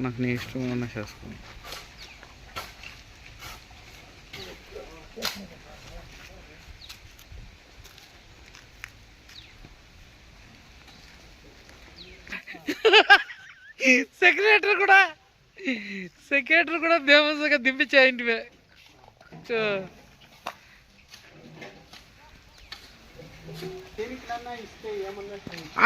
నాకు నీ ఇష్టం ఉన్న చేసుకో సెక్రటరీ కూడా సెక్రటరీ కూడా దేవసగా దింపించాయింటివే చూ.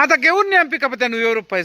ಅದಕ್ಕೆ ಇವ್ನ ನೆಂಪಿಕಪ್ಪತ್ತೆ ನೀವು ಇವ್ರು ರೂಪಾಯಿ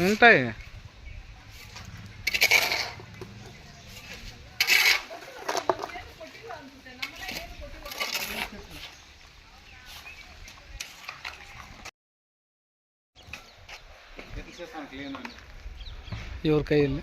ఉంటాయి ಇವ್ರ ಕೈಯಲ್ಲಿ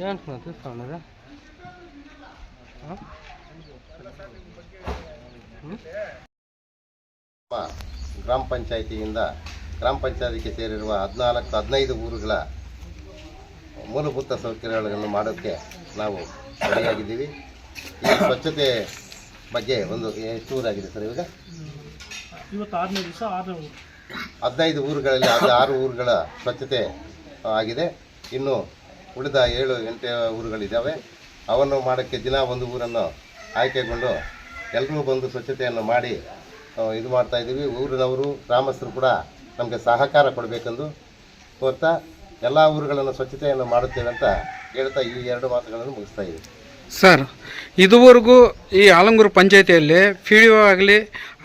ಏನು ಸಣ್ಣದ ಗ್ರಾಮ ಪಂಚಾಯಿತಿಯಿಂದ ಗ್ರಾಮ ಪಂಚಾಯತಿಗೆ ಸೇರಿರುವ ಹದಿನಾಲ್ಕು ಹದಿನೈದು ಊರುಗಳ ಮೂಲಭೂತ ಸೌಕರ್ಯಗಳನ್ನು ಮಾಡೋಕ್ಕೆ ನಾವು ಸರಿಯಾಗಿದ್ದೀವಿ ಈ ಸ್ವಚ್ಛತೆ ಬಗ್ಗೆ ಒಂದು ಎಷ್ಟು ಊರಾಗಿದೆ ಸರ್ ಇವಾಗ? ಇವತ್ತು ದಿವಸ ಆರು ಹದಿನೈದು ಊರುಗಳಲ್ಲಿ ಆರು ಊರುಗಳ ಸ್ವಚ್ಛತೆ ಆಗಿದೆ. ಇನ್ನು ಉಳಿದ ಏಳು ಎಂಟು ಊರುಗಳಿದ್ದಾವೆ. ಅವನ್ನು ಮಾಡೋಕ್ಕೆ ದಿನ ಒಂದು ಊರನ್ನು ಆಯ್ಕೆಗೊಂಡು ಎಲ್ಲರೂ ಬಂದು ಸ್ವಚ್ಛತೆಯನ್ನು ಮಾಡಿ ಇದು ಮಾಡ್ತಾ ಇದ್ದೀವಿ. ಊರಿನವರು, ಗ್ರಾಮಸ್ಥರು ಕೂಡ ನಮಗೆ ಸಹಕಾರ ಕೊಡಬೇಕೆಂದು ಕೋರ್ತಾ ಎಲ್ಲ ಊರುಗಳನ್ನು ಸ್ವಚ್ಛತೆಯನ್ನು ಮಾಡುತ್ತೇವೆ ಅಂತ ಹೇಳ್ತಾ ಈ ಎರಡು ಮಾತುಗಳನ್ನು ಮುಗಿಸ್ತಾ ಇದ್ದೀವಿ. ಸರ್, ಇದುವರೆಗೂ ಈ ಆಲಂಗೂರು ಪಂಚಾಯತಿಯಲ್ಲಿ ಪಿ ಡಿ ಆಗಲಿ,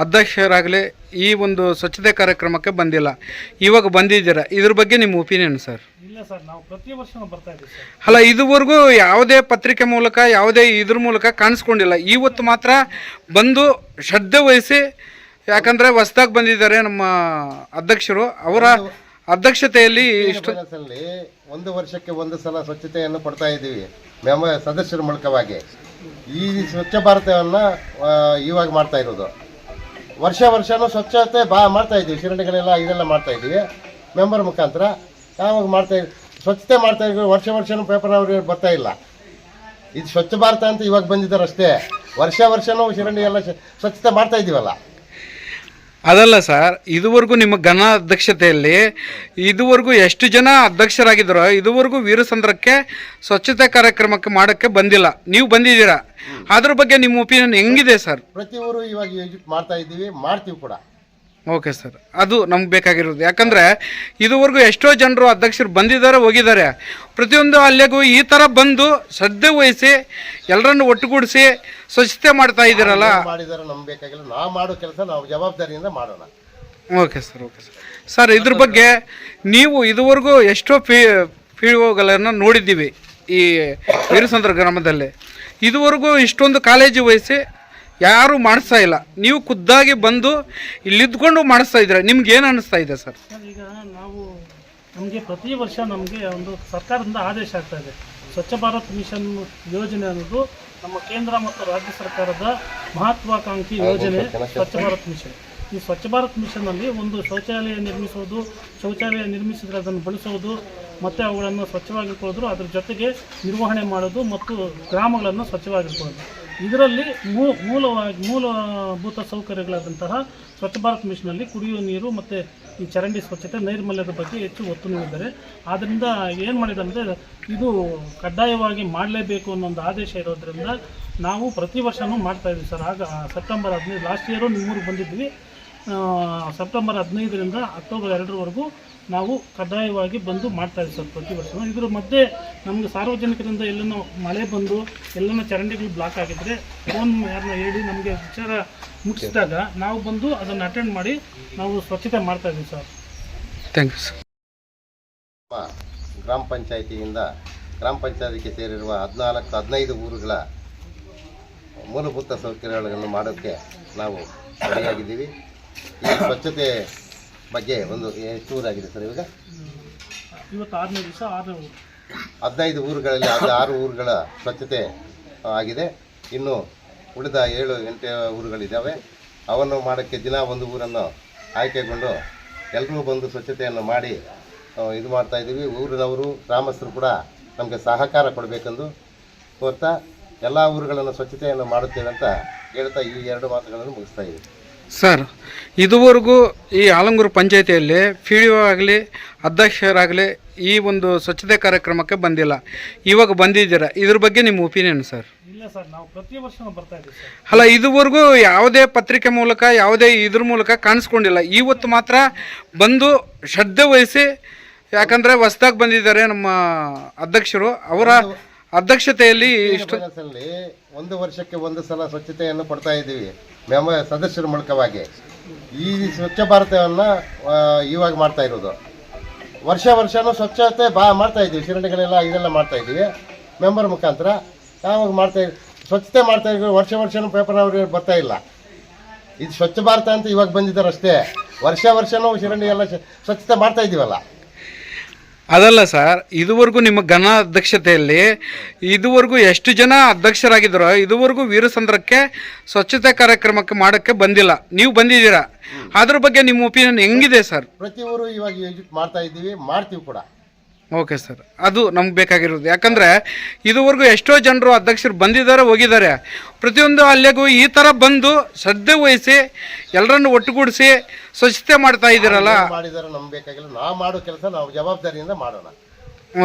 ಅಧ್ಯಕ್ಷರಾಗಲಿ ಈ ಒಂದು ಸ್ವಚ್ಛತೆ ಕಾರ್ಯಕ್ರಮಕ್ಕೆ ಬಂದಿಲ್ಲ. ಇವಾಗ ಬಂದಿದ್ದೀರಾ? ಇದ್ರ ಬಗ್ಗೆ ನಿಮ್ಮ ಒಪಿನಿಯನ್ ಸರ್. ಇಲ್ಲ ಸರ್ ನಾವು ಪ್ರತಿ ವರ್ಷ ಬರ್ತಾ ಇದ್ದೀವಿ ಸರ್. ಅಲ್ಲ ಇದುವರೆಗೂ ಯಾವುದೇ ಪತ್ರಿಕೆ ಮೂಲಕ ಯಾವುದೇ ಇದ್ರ ಮೂಲಕ ಕಾಣಿಸ್ಕೊಂಡಿಲ್ಲ. ಇವತ್ತು ಮಾತ್ರ ಬಂದು ಶ್ರದ್ಧೆ ವಹಿಸಿ ಯಾಕಂದರೆ ಹೊಸ್ದಾಗಿ ಬಂದಿದ್ದಾರೆ ನಮ್ಮ ಅಧ್ಯಕ್ಷರು. ಅವರ ಅಧ್ಯಕ್ಷತೆಯಲ್ಲಿ ಇಷ್ಟು ಒಂದು ವರ್ಷಕ್ಕೆ ಒಂದು ಸಲ ಸ್ವಚ್ಛತೆಯನ್ನು ಪಡ್ತಾ ಇದ್ದೀವಿ. ಮೆಂಬ ಸದಸ್ಯರ ಮೂಲಕವಾಗಿ. ಈ ಸ್ವಚ್ಛ ಭಾರತವನ್ನು ಇವಾಗ ಮಾಡ್ತಾ ಇರೋದು. ವರ್ಷ ವರ್ಷನೂ ಸ್ವಚ್ಛತೆ ಬಾ, ಮಾಡ್ತಾ ಇದ್ದೀವಿ. ಶಿರಣಿಗಳೆಲ್ಲ ಇದೆಲ್ಲ ಮಾಡ್ತಾ ಇದ್ದೀವಿ. ಮೆಂಬರ್ ಮುಖಾಂತರ ಯಾವಾಗ ಮಾಡ್ತಾ ಸ್ವಚ್ಛತೆ ಮಾಡ್ತಾ ಇದ್ದೀವಿ ವರ್ಷ ವರ್ಷನೂ ಪೇಪರ್ ಅವ್ರಿಗೆ ಬರ್ತಾ ಇಲ್ಲ. ಇದು ಸ್ವಚ್ಛ ಭಾರತ ಅಂತ ಇವಾಗ ಬಂದಿದ್ದಾರೆ ಅಷ್ಟೇ ವರ್ಷ ವರ್ಷನೂ ಶಿರಣಿ ಎಲ್ಲ ಸ್ವಚ್ಛತೆ ಮಾಡ್ತಾ ಇದ್ದೀವಲ್ಲ. ಅದಲ್ಲ ಸರ್ ಇದುವರೆಗೂ ನಿಮ್ಮ ಘನ ಅಧ್ಯಕ್ಷತೆಯಲ್ಲಿ ಇದುವರೆಗೂ ಎಷ್ಟು ಜನ ಅಧ್ಯಕ್ಷರಾಗಿದ್ದರು ಇದುವರೆಗೂ ವೀರಸಂದ್ರಕ್ಕೆ ಸ್ವಚ್ಛತೆ ಕಾರ್ಯಕ್ರಮಕ್ಕೆ ಮಾಡೋಕ್ಕೆ ಬಂದಿಲ್ಲ. ನೀವು ಬಂದಿದ್ದೀರಾ? ಅದ್ರ ಬಗ್ಗೆ ನಿಮ್ಮ ಒಪಿನಿಯನ್ ಹೆಂಗಿದೆ ಸರ್? ಪ್ರತಿ ಊರು ಇವಾಗ ಮಾಡ್ತಾ ಇದ್ದೀವಿ ಮಾಡ್ತೀವಿ ಕೂಡ. Okay sir. ಅದು ನಮ್ಗೆ ಬೇಕಾಗಿರೋದು. ಯಾಕಂದರೆ ಇದುವರೆಗೂ ಎಷ್ಟೋ ಜನರು ಅಧ್ಯಕ್ಷರು ಬಂದಿದ್ದಾರೆ ಹೋಗಿದ್ದಾರೆ. ಪ್ರತಿಯೊಂದು ಅಲ್ಲಿಗೂ ಈ ಥರ ಬಂದು ಶ್ರದ್ಧೆ ವಹಿಸಿ ಎಲ್ಲರನ್ನು ಒಟ್ಟುಗೂಡಿಸಿ ಸ್ವಚ್ಛತೆ ಮಾಡ್ತಾ ಇದ್ದೀರಲ್ಲ? ಮಾಡಿದಾರೆ ನಮ್ಗೆ ಬೇಕಾಗಿಲ್ಲ. ನಾವು ಮಾಡೋ ಕೆಲಸ ನಾವು ಜವಾಬ್ದಾರಿಯಿಂದ ಮಾಡೋಣ. Okay sir okay sir. Sir ಇದ್ರ ಬಗ್ಗೆ ನೀವು ಇದುವರೆಗೂ ಎಷ್ಟೋ ಪಿ ಪಿ ಒಗಳನ್ನು ನೋಡಿದ್ದೀವಿ ಈ ವೀರಸಂದ್ರ ಗ್ರಾಮದಲ್ಲಿ. ಇದುವರೆಗೂ ಇಷ್ಟೊಂದು ಕಾಲೇಜು ವಹಿಸಿ ಯಾರೂ ಮಾಡಿಸ್ತಾ ಇಲ್ಲ. ನೀವು ಖುದ್ದಾಗಿ ಬಂದು ಇಲ್ಲಿದ್ಕೊಂಡು ಮಾಡಿಸ್ತಾ ಇದ್ದೀರಾ? ನಿಮ್ಗೆ ಏನು ಅನಿಸ್ತಾ ಇದೆ ಸರ್? ಸರ್ ಈಗ ನಾವು ನಮಗೆ ಪ್ರತಿ ವರ್ಷ ನಮಗೆ ಒಂದು ಸರ್ಕಾರದಿಂದ ಆದೇಶ ಆಗ್ತಾ ಇದೆ. ಸ್ವಚ್ಛ ಭಾರತ್ ಮಿಷನ್ ಯೋಜನೆ ಅನ್ನೋದು ನಮ್ಮ ಕೇಂದ್ರ ಮತ್ತು ರಾಜ್ಯ ಸರ್ಕಾರದ ಮಹತ್ವಾಕಾಂಕ್ಷಿ ಯೋಜನೆ ಸ್ವಚ್ಛ ಭಾರತ್ ಮಿಷನ್. ಈ ಸ್ವಚ್ಛ ಭಾರತ್ ಮಿಷನ್ನಲ್ಲಿ ಒಂದು ಶೌಚಾಲಯ ನಿರ್ಮಿಸೋದು ಶೌಚಾಲಯ ನಿರ್ಮಿಸಿದರೆ ಅದನ್ನು ಬಳಸೋದು ಮತ್ತು ಅವುಗಳನ್ನು ಸ್ವಚ್ಛವಾಗಿಟ್ಕೊಳ್ಳೋದು ಅದ್ರ ಜೊತೆಗೆ ನಿರ್ವಹಣೆ ಮಾಡೋದು ಮತ್ತು ಗ್ರಾಮಗಳನ್ನು ಸ್ವಚ್ಛವಾಗಿಟ್ಕೊಳ್ಳೋದು. ಇದರಲ್ಲಿ ಮೂ ಮೂಲವಾಗಿ ಮೂಲಭೂತ ಸೌಕರ್ಯಗಳಾದಂತಹ ಸ್ವಚ್ಛ ಭಾರತ್ ಮಿಷನಲ್ಲಿ ಕುಡಿಯುವ ನೀರು ಮತ್ತು ಈ ಚರಂಡಿ ಸ್ವಚ್ಛತೆ ನೈರ್ಮಲ್ಯದ ಬಗ್ಗೆ ಹೆಚ್ಚು ಒತ್ತು ನೀಡಿದ್ದಾರೆ. ಆದ್ದರಿಂದ ಏನು ಮಾಡಿದಂದರೆ ಇದು ಕಡ್ಡಾಯವಾಗಿ ಮಾಡಲೇಬೇಕು ಅನ್ನೋ ಒಂದು ಆದೇಶ ಇರೋದ್ರಿಂದ ನಾವು ಪ್ರತಿ ವರ್ಷವೂ ಮಾಡ್ತಾಯಿದ್ವಿ ಸರ್. ಆಗ ಸೆಪ್ಟೆಂಬರ್ ಹದಿನೈದು ಲಾಸ್ಟ್ ಇಯರು ನಿಮ್ಮೂರಿಗೆ ಬಂದಿದ್ವಿ. ಸೆಪ್ಟೆಂಬರ್ ಹದಿನೈದರಿಂದ ಅಕ್ಟೋಬರ್ ಎರಡರವರೆಗೂ ನಾವು ಕಡ್ಡಾಯವಾಗಿ ಬಂದು ಮಾಡ್ತಾ ಇದ್ದೀವಿ ಸರ್ ಪ್ರತಿ ವರ್ಷ ಇದ್ರ ಮಧ್ಯೆ ನಮಗೆ ಸಾರ್ವಜನಿಕರಿಂದ ಎಲ್ಲನೂ ಮಳೆ ಬಂದು ಎಲ್ಲನ ಚರಂಡಿಗಳು ಬ್ಲಾಕ್ ಆಗಿದ್ರೆ ಫೋನ್ ಯಾರನ್ನ ಹೇಳಿ ನಮಗೆ ವಿಚಾರ ಮುಗಿಸಿದಾಗ ನಾವು ಬಂದು ಅದನ್ನು ಅಟೆಂಡ್ ಮಾಡಿ ನಾವು ಸ್ವಚ್ಛತೆ ಮಾಡ್ತಾ ಇದ್ದೀವಿ ಸರ್. ಥ್ಯಾಂಕ್ ಯು ಸರ್ ಗ್ರಾಮ ಪಂಚಾಯಿತಿಯಿಂದ ಗ್ರಾಮ ಪಂಚಾಯತಿಗೆ ಸೇರಿರುವ ಹದಿನಾಲ್ಕು ಹದಿನೈದು ಊರುಗಳ ಮೂಲಭೂತ ಸೌಕರ್ಯಗಳನ್ನು ಮಾಡೋಕ್ಕೆ ನಾವು ರೆಡಿಯಾಗಿದ್ದೀವಿ. ಈ ಸ್ವಚ್ಛತೆ ಬಗ್ಗೆ ಒಂದು ಟೂರ್ ಆಗಿದೆ ಸರ್ ಇವಾಗ? ಇವತ್ತು ಆರನೇ ದಿವಸ ಆರನೇ ಊರು. ಹದಿನೈದು ಊರುಗಳಲ್ಲಿ ಅದು ಆರು ಊರುಗಳ ಸ್ವಚ್ಛತೆ ಆಗಿದೆ. ಇನ್ನು ಉಳಿದ ಏಳು ಎಂಟು ಊರುಗಳಿದ್ದಾವೆ. ಅವನ್ನು ಮಾಡೋಕ್ಕೆ ದಿನ ಒಂದು ಊರನ್ನು ಆಯ್ಕೆಗೊಂಡು ಎಲ್ಲರೂ ಬಂದು ಸ್ವಚ್ಛತೆಯನ್ನು ಮಾಡಿ ಇದು ಮಾಡ್ತಾ ಇದ್ದೀವಿ. ಊರಿನವರು ಗ್ರಾಮಸ್ಥರು ಕೂಡ ನಮಗೆ ಸಹಕಾರ ಕೊಡಬೇಕೆಂದು ಕೋರ್ತಾ ಎಲ್ಲ ಊರುಗಳನ್ನು ಸ್ವಚ್ಛತೆಯನ್ನು ಮಾಡುತ್ತೇವೆ ಅಂತ ಹೇಳ್ತಾ ಈ ಎರಡು ಮಾತುಗಳನ್ನು ಮುಗಿಸ್ತಾ ಇದ್ದೀವಿ ಸರ್ ಇದುವರೆಗೂ ಈ ಆಲಂಗೂರು ಪಂಚಾಯತಿಯಲ್ಲಿ ಪಿ ಡಿ ಒ ಆಗಲಿ ಅಧ್ಯಕ್ಷರಾಗಲಿ ಈ ಒಂದು ಸ್ವಚ್ಛತೆ ಕಾರ್ಯಕ್ರಮಕ್ಕೆ ಬಂದಿಲ್ಲ. ಇವಾಗ ಬಂದಿದ್ದೀರಾ? ಇದ್ರ ಬಗ್ಗೆ ನಿಮ್ಮ ಒಪಿನಿಯನ್ ಸರ್. ಇಲ್ಲ ಸರ್ ನಾವು ಪ್ರತಿ ವರ್ಷನೂ ಬರ್ತಾ ಇದ್ದೀವಿ ಸರ್. ಅಲ್ಲ ಇದುವರೆಗೂ ಯಾವುದೇ ಪತ್ರಿಕೆ ಮೂಲಕ ಯಾವುದೇ ಇದ್ರ ಮೂಲಕ ಕಾಣಿಸ್ಕೊಂಡಿಲ್ಲ. ಇವತ್ತು ಮಾತ್ರ ಬಂದು ಶ್ರದ್ಧೆ ವಹಿಸಿ ಯಾಕಂದರೆ ಹೊಸ್ದಾಗಿ ಬಂದಿದ್ದಾರೆ ನಮ್ಮ ಅಧ್ಯಕ್ಷರು. ಅವರ ಅಧ್ಯಕ್ಷತೆಯಲ್ಲಿ ಇಷ್ಟು ಒಂದು ವರ್ಷಕ್ಕೆ ಒಂದು ಸಲ ಸ್ವಚ್ಛತೆಯನ್ನು ಕೊಡ್ತಾ ಇದ್ದೀವಿ. ಮೆಮ ಸದಸ್ಯರ ಮೂಲಕವಾಗಿ ಈ ಸ್ವಚ್ಛ ಭಾರತವನ್ನು ಇವಾಗ ಮಾಡ್ತಾ ಇರೋದು. ವರ್ಷ ವರ್ಷನೂ ಸ್ವಚ್ಛತೆ ಬಾ ಮಾಡ್ತಾ ಇದ್ದೀವಿ. ಶಿರಣಿಗಳೆಲ್ಲ ಇದೆಲ್ಲ ಮಾಡ್ತಾ ಇದ್ದೀವಿ. ಮೆಂಬರ್ ಮುಖಾಂತರ ಯಾವಾಗ ಮಾಡ್ತಾ ಸ್ವಚ್ಛತೆ ಮಾಡ್ತಾ ಇದ್ದೀವಿ ವರ್ಷ ವರ್ಷನೂ ಪೇಪರ್ ಅವ್ರಿಗೆ ಬರ್ತಾ ಇಲ್ಲ. ಇದು ಸ್ವಚ್ಛ ಭಾರತ ಅಂತ ಇವಾಗ ಬಂದಿದ್ದಾರೆ ಅಷ್ಟೇ. ವರ್ಷ ವರ್ಷನೂ ಶಿರಣಿ ಎಲ್ಲ ಸ್ವಚ್ಛತೆ ಮಾಡ್ತಾ ಇದ್ದೀವಲ್ಲ. ಅದಲ್ಲ ಸರ್ ಇದುವರೆಗೂ ನಿಮ್ಮ ಘನ ಅಧ್ಯಕ್ಷತೆಯಲ್ಲಿ ಇದುವರೆಗೂ ಎಷ್ಟು ಜನ ಅಧ್ಯಕ್ಷರಾಗಿದ್ದರೋ ಇದುವರೆಗೂ ವೀರಸಂದ್ರಕ್ಕೆ ಸ್ವಚ್ಛತೆ ಕಾರ್ಯಕ್ರಮಕ್ಕೆ ಮಾಡೋಕ್ಕೆ ಬಂದಿಲ್ಲ. ನೀವು ಬಂದಿದ್ದೀರಾ? ಅದ್ರ ಬಗ್ಗೆ ನಿಮ್ಮ ಒಪಿನಿಯನ್ ಹೆಂಗಿದೆ ಸರ್? ಪ್ರತಿ ಊರು ಇವಾಗ ಮಾಡ್ತಾ ಇದ್ದೀವಿ ಮಾಡ್ತೀವಿ ಕೂಡ. Okay sir. ಅದು ನಮ್ಗೆ ಬೇಕಾಗಿರೋದು. ಯಾಕಂದರೆ ಇದುವರೆಗೂ ಎಷ್ಟೋ ಜನರು ಅಧ್ಯಕ್ಷರು ಬಂದಿದ್ದಾರೆ ಹೋಗಿದ್ದಾರೆ. ಪ್ರತಿಯೊಂದು ಅಲ್ಲಿಗೂ ಈ ಥರ ಬಂದು ಶ್ರದ್ಧೆ ವಹಿಸಿ ಎಲ್ಲರನ್ನು ಒಟ್ಟುಗೂಡಿಸಿ ಸ್ವಚ್ಛತೆ ಮಾಡ್ತಾ ಇದ್ದೀರಲ್ಲ? ಮಾಡಿದಾರೆ ನಮ್ಗೆ ಬೇಕಾಗಿಲ್ಲ. ನಾವು ಮಾಡೋ ಕೆಲಸ ನಾವು ಜವಾಬ್ದಾರಿಯಿಂದ ಮಾಡೋಣ.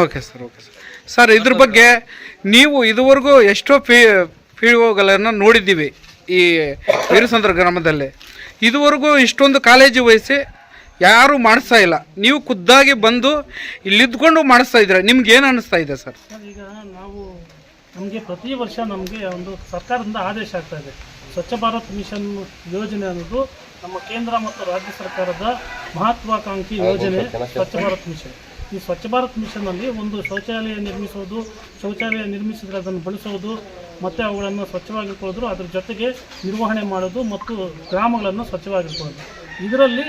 Okay sir okay sir. Sir ಇದ್ರ ಬಗ್ಗೆ ನೀವು ಇದುವರೆಗೂ ಎಷ್ಟೋ ಪಿ ಪಿ ಒಗಳನ್ನು ನೋಡಿದ್ದೀವಿ ಈ ವೀರಸಂದ್ರ ಗ್ರಾಮದಲ್ಲಿ. ಇದುವರೆಗೂ ಇಷ್ಟೊಂದು ಕಾಲೇಜು ವಹಿಸಿ ಯಾರೂ ಮಾಡಿಸ್ತಾ ಇಲ್ಲ. ನೀವು ಖುದ್ದಾಗಿ ಬಂದು ಇಲ್ಲಿದ್ಕೊಂಡು ಮಾಡಿಸ್ತಾ ಇದ್ದೀರಾ? ನಿಮ್ಗೆ ಏನು ಅನಿಸ್ತಾ ಇದೆ ಸರ್? ಸರ್ ಈಗ ನಾವು ನಮಗೆ ಪ್ರತಿ ವರ್ಷ ನಮಗೆ ಒಂದು ಸರ್ಕಾರದಿಂದ ಆದೇಶ ಆಗ್ತಾ ಇದೆ. ಸ್ವಚ್ಛ ಭಾರತ್ ಮಿಷನ್ ಯೋಜನೆ ಅನ್ನೋದು ನಮ್ಮ ಕೇಂದ್ರ ಮತ್ತು ರಾಜ್ಯ ಸರ್ಕಾರದ ಮಹತ್ವಾಕಾಂಕ್ಷಿ ಯೋಜನೆ ಸ್ವಚ್ಛ ಭಾರತ್ ಮಿಷನ್. ಈ ಸ್ವಚ್ಛ ಭಾರತ್ ಮಿಷನ್ನಲ್ಲಿ ಒಂದು ಶೌಚಾಲಯ ನಿರ್ಮಿಸೋದು ಶೌಚಾಲಯ ನಿರ್ಮಿಸಿದರೆ ಅದನ್ನು ಬಳಸೋದು ಮತ್ತು ಅವುಗಳನ್ನು ಸ್ವಚ್ಛವಾಗಿಟ್ಕೊಳ್ಳೋದು ಅದ್ರ ಜೊತೆಗೆ ನಿರ್ವಹಣೆ ಮಾಡೋದು ಮತ್ತು ಗ್ರಾಮಗಳನ್ನು ಸ್ವಚ್ಛವಾಗಿಟ್ಕೊಳ್ಳೋದು. ಇದರಲ್ಲಿ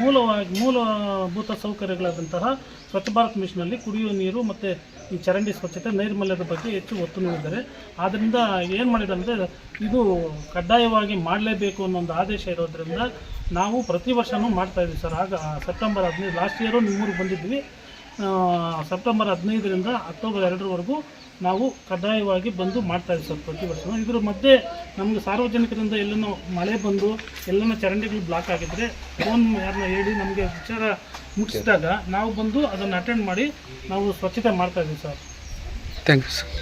ಮೂಲವಾಗಿ ಮೂಲಭೂತ ಸೌಕರ್ಯಗಳಾದಂತಹ ಸ್ವಚ್ಛ ಭಾರತ್ ಮಿಷನಲ್ಲಿ ಕುಡಿಯುವ ನೀರು ಮತ್ತು ಈ ಚರಂಡಿ ಸ್ವಚ್ಛತೆ ನೈರ್ಮಲ್ಯದ ಬಗ್ಗೆ ಹೆಚ್ಚು ಒತ್ತು ನೀಡಿದ್ದಾರೆ. ಆದ್ದರಿಂದ ಏನು ಮಾಡಿದಂದರೆ ಇದು ಕಡ್ಡಾಯವಾಗಿ ಮಾಡಲೇಬೇಕು ಅನ್ನೋ ಒಂದು ಆದೇಶ ಇರೋದ್ರಿಂದ ನಾವು ಪ್ರತಿ ವರ್ಷವೂ ಮಾಡ್ತಾಯಿದ್ವಿ ಸರ್. ಆಗ ಸೆಪ್ಟೆಂಬರ್ ಹದಿನೈದು ಲಾಸ್ಟ್ ಇಯರು ನಿಮ್ಮೂರಿಗೆ ಬಂದಿದ್ವಿ. ಸೆಪ್ಟೆಂಬರ್ ಹದಿನೈದರಿಂದ ಅಕ್ಟೋಬರ್ ಎರಡರವರೆಗೂ ನಾವು ಕಡ್ಡಾಯವಾಗಿ ಬಂದು ಮಾಡ್ತಾ ಇದ್ದೀವಿ ಸರ್ ಪ್ರತಿ ವರ್ಷ ಇದ್ರ ಮಧ್ಯೆ ನಮಗೆ ಸಾರ್ವಜನಿಕರಿಂದ ಎಲ್ಲನೂ ಮಳೆ ಬಂದು ಎಲ್ಲನೂ ಚರಂಡಿಗಳು ಬ್ಲಾಕ್ ಆಗಿದ್ರೆ ಫೋನ್ ಯಾರನ್ನ ಹೇಳಿ ನಮಗೆ ವಿಚಾರ ಮುಗಿಸಿದಾಗ ನಾವು ಬಂದು ಅದನ್ನು ಅಟೆಂಡ್ ಮಾಡಿ ನಾವು ಸ್ವಚ್ಛತೆ ಮಾಡ್ತಾ ಇದ್ದೀವಿ ಸರ್. Thank you sir